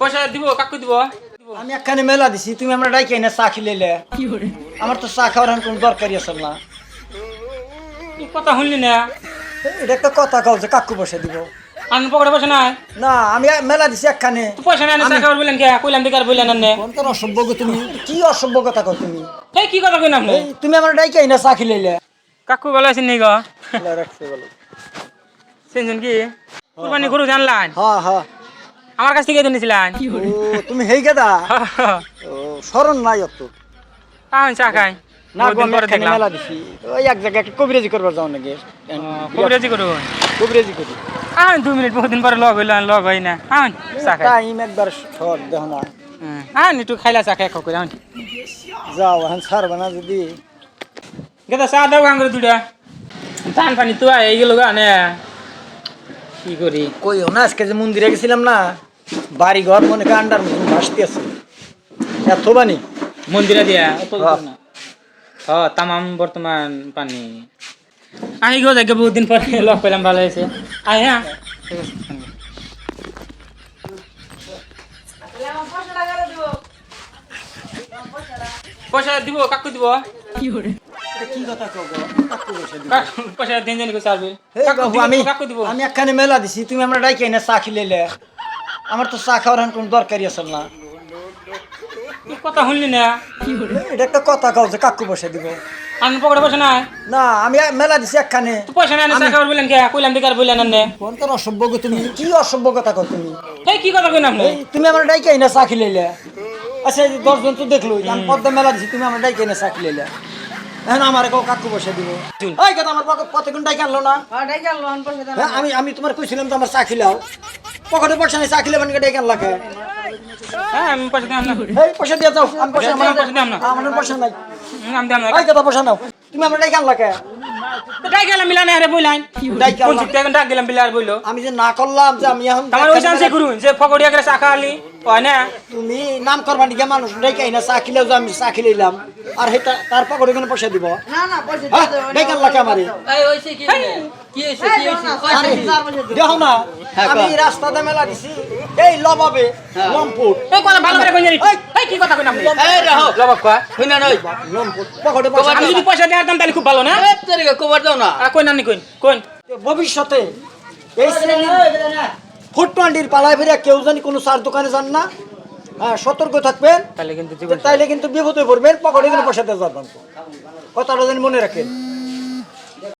পয়সা দিব কাকু দিব। আমি একখানে মেলা দিছি তুমি আমরা ডাইকে না চা খিলাইলে। আমার তো চা খাওয়ার কোনো দরকারই আছে না। কথা শুনলি না? এটা একটা কথা কও যে কাকু পয়সা দিব। আন পকেটে পয়সা নাই? না আমি মেলা দিছি একখানে। পয়সা নাই চা খাবার বললেন কে? কইলাম দিকে আর বললেন না কোন তোর অসভ্য তুমি? কি অসভ্য কথা কও তুমি? এই কি কথা কইলাম তুমি আমরা ডাইকে না চা খিলাইলে। কাকু ভালো আছেন নি গো? শুনছেন কি? কুরবানি গরু জানলান হ্যাঁ হ্যাঁ। আমার কাছ থেকে তো নিছিলেন তুমি হেই গেদা? ও স্মরণ নাই অত। আন চা খাই। না আমি মেলা দিছি। ওই এক জায়গায় একটা কবিরাজি করবার যাও নাকি। কবিরাজি করু কবিরাজি করি। আন দুই মিনিট বহুদিন পরে লগ হইলাম লগ হই না। আন চা খাই। টাইম একবার শর্ট দেখো না। আন একটু খাইলা চা খাই খাও আন যাও এখন ছাড়বে না যদি। গেদা চা দাও গাঙ্গুর দুটা ধান পানি তো এই গেল গা নে। কি করি? কইও না আজকে যে মন্দিরে গেছিলাম না বাড়ি ঘর মনে করে আন্ডার মতন ভাসতে আছে এত বানি মন্দিরে দিয়া অত হ্যাঁ। না। হ তামাম বর্তমান পানি। আই গো দেখে বহুত দিন পরে লগ পেলাম ভালো হয়েছে। আই হ্যাঁ। পয়সা দিব কাকু দিব। কি দিব, আমি কাকু দিব। আমি একখানে মেলা দিছি তুমি আমরা ডাইকে না চা খিলাইলে। আমার তো চা খাওয়ার এখন কোনো দরকারই আছে না। কথা শুনলি না? এটা একটা কথা কও যে কাকু বসে দিব। আন পকেটে পয়সা নাই? না আমি মেলা দিছি একখানে। তুই পয়সা নাই চা খাবার বললেন কে? কইলাম দিকে বললেন না কোন তোর অসভ্য গো তুমি? কি অসভ্য কথা কও তুমি? এই কি কথা কইলাম না? এই তুমি আমরা ডাইকে না চা খিলাইলে। আচ্ছা এই দশজন তো দেখল আমি পদ্মা মেলা দিছি তুমি আমরা ডাইকে না চা খিলাইলে। এখন আমার কেউ কাকু বসে দিব। ওই কথা আমার পকেট কতক্ষণ ডাইকে আনলো না? হ্যাঁ, আমি আমি তোমার কইছিলাম তো আমার চা খিলাও। পকেটে পয়সা নেই চা খিলে মানে কেন লাগে হ্যাঁ? আমি পয়সা দিলাম না। এই পয়সা দিয়ে যাও আমি পয়সা আমার পয়সা দিলাম না। আমার পয়সা নাই। হুম, আমি দিলাম না। ওই কথা পয়সা নাও। তুমি আমরা তো ডাক গেলাম মিলানে আরে বইলাম। ডাইকে কোন ডাক গেলাম বিলা আর বইলো। আমি যে না করলাম যে আমি এখন আমার ওই চান্সে করুন যে ফকড়িয়া করে চা খাওয়ালি হয় না? তুমি নাম করবা নিকে? মানুষ ডাইকে না চা খিলেও যে আমি চা খিলাইলাম আর হেটা তার পকেটে কোনো পয়সা দিব। না না পয়সা হ্যাঁ? দিয়ে দেবে ডাইকে আনলা কে আমারে। এই হইছে কি কি হইছে? কি হইছে? আরে, পয়সা দেখো না আমি রাস্তাতে মেলা দিছি। এই লবাবে লমপুর। এই কথা ভালো করে কই এই কি কথা কইলাম এই রাহো লবাব কয় হইনা নই লমপুর। পকেটে পয়সা আমি যদি পয়সা দেওয়ার দাম তাহলে খুব ভালো না? এই তরিকা কভার দাও না। আর কই নানি কইন কইন। ভবিষ্যতে এই শ্রেণির ফুড পালায় ফিরে কেউ জানি কোনো চার দোকানে যান না। হ্যাঁ সতর্ক থাকবেন। তাহলে কিন্তু তাইলে কিন্তু বিপদে পড়বেন পকেটে কিন্তু পয়সা দিয়ে যাবেন কথাটা যেন মনে রাখেন।